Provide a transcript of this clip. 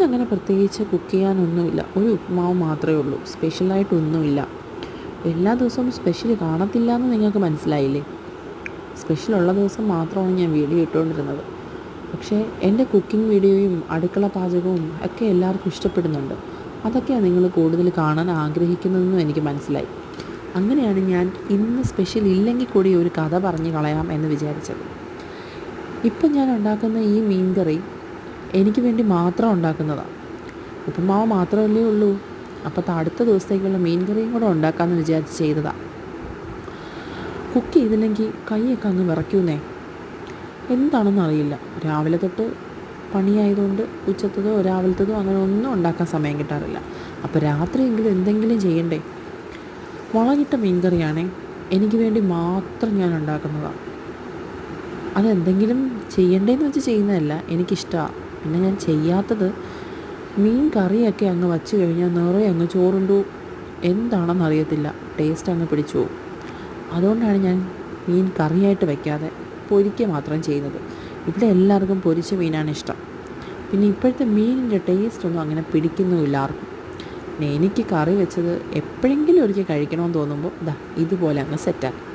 ഇന്നങ്ങനെ പ്രത്യേകിച്ച് കുക്ക് ചെയ്യാനൊന്നുമില്ല. ഒരു ഉപ്മാവ് മാത്രമേ ഉള്ളൂ. സ്പെഷ്യലായിട്ടൊന്നുമില്ല എല്ലാ ദിവസവും സ്പെഷ്യൽ കാണത്തില്ല എന്ന് നിങ്ങൾക്ക് മനസ്സിലായില്ലേ? സ്പെഷ്യൽ ഉള്ള ദിവസം മാത്രമാണ് ഞാൻ വീഡിയോ ഇട്ടുകൊണ്ടിരുന്നത്. പക്ഷേ എന്റെ കുക്കിംഗ് വീഡിയോയും അടുക്കള പാചകവും ഒക്കെ എല്ലാവർക്കും ഇഷ്ടപ്പെടുന്നുണ്ട്. അതൊക്കെയാണ് നിങ്ങൾ കൂടുതൽ കാണാൻ ആഗ്രഹിക്കുന്നതെന്നും എനിക്ക് മനസ്സിലായി. അങ്ങനെയാണ് ഞാൻ ഇന്ന് സ്പെഷ്യൽ ഇല്ലെങ്കിൽ കൂടി ഒരു കഥ പറഞ്ഞു കളയാം എന്ന് വിചാരിച്ചത്. ഇപ്പം ഞാൻ ഉണ്ടാക്കുന്ന ഈ മീൻകറി എനിക്ക് വേണ്ടി മാത്രം ഉണ്ടാക്കുന്നതാണ് ഉപ്പുമാവ് മാത്രമല്ലേ ഉള്ളൂ. അപ്പോൾ അടുത്ത ദിവസത്തേക്കുള്ള മീൻ കറിയും കൂടെ ഉണ്ടാക്കാമെന്ന് വിചാരിച്ച് ചെയ്തതാണ് കുക്ക് ചെയ്തില്ലെങ്കിൽ കൈയൊക്കെ അങ്ങ് വിറയ്ക്കുന്നേ. എന്താണെന്ന് അറിയില്ല. രാവിലെ തൊട്ട് പണിയായതുകൊണ്ട് ഉച്ചത്തതോ രാവിലത്തതോ അങ്ങനെ ഒന്നും ഉണ്ടാക്കാൻ സമയം കിട്ടാറില്ല. അപ്പോൾ രാത്രിയെങ്കിലും എന്തെങ്കിലും ചെയ്യണ്ടേ? മുളകിട്ട മീൻകറിയാണേ എനിക്ക് വേണ്ടി മാത്രം ഞാൻ ഉണ്ടാക്കുന്നതാണ് അതെന്തെങ്കിലും ചെയ്യണ്ടേന്ന് വെച്ച് ചെയ്യുന്നതല്ല എനിക്കിഷ്ടമാണ് പിന്നെ ഞാൻ ചെയ്യാത്തത് മീൻ കറിയൊക്കെ അങ്ങ് വച്ച് കഴിഞ്ഞാൽ നിറയെ അങ്ങ് ചോറുണ്ടു. എന്താണെന്ന് അറിയത്തില്ല. ടേസ്റ്റ് അങ്ങ് പിടിച്ചു പോകും അതുകൊണ്ടാണ് ഞാൻ മീൻ കറിയായിട്ട് വയ്ക്കാതെ പൊരിക്കുക മാത്രം ചെയ്യുന്നത്. ഇവിടെ എല്ലാവർക്കും പൊരിച്ച മീനാണ് ഇഷ്ടം. പിന്നെ ഇപ്പോഴത്തെ മീനിന്റെ ടേസ്റ്റ് ഒന്നും അങ്ങനെ പിടിക്കുന്നുമില്ല ആർക്കും. എനിക്ക് കറി വെച്ചത് എപ്പോഴെങ്കിലും ഒരിക്കൽ കഴിക്കണമെന്ന് തോന്നുമ്പോൾ ദാ ഇതുപോലെ അങ്ങ് സെറ്റാക്കും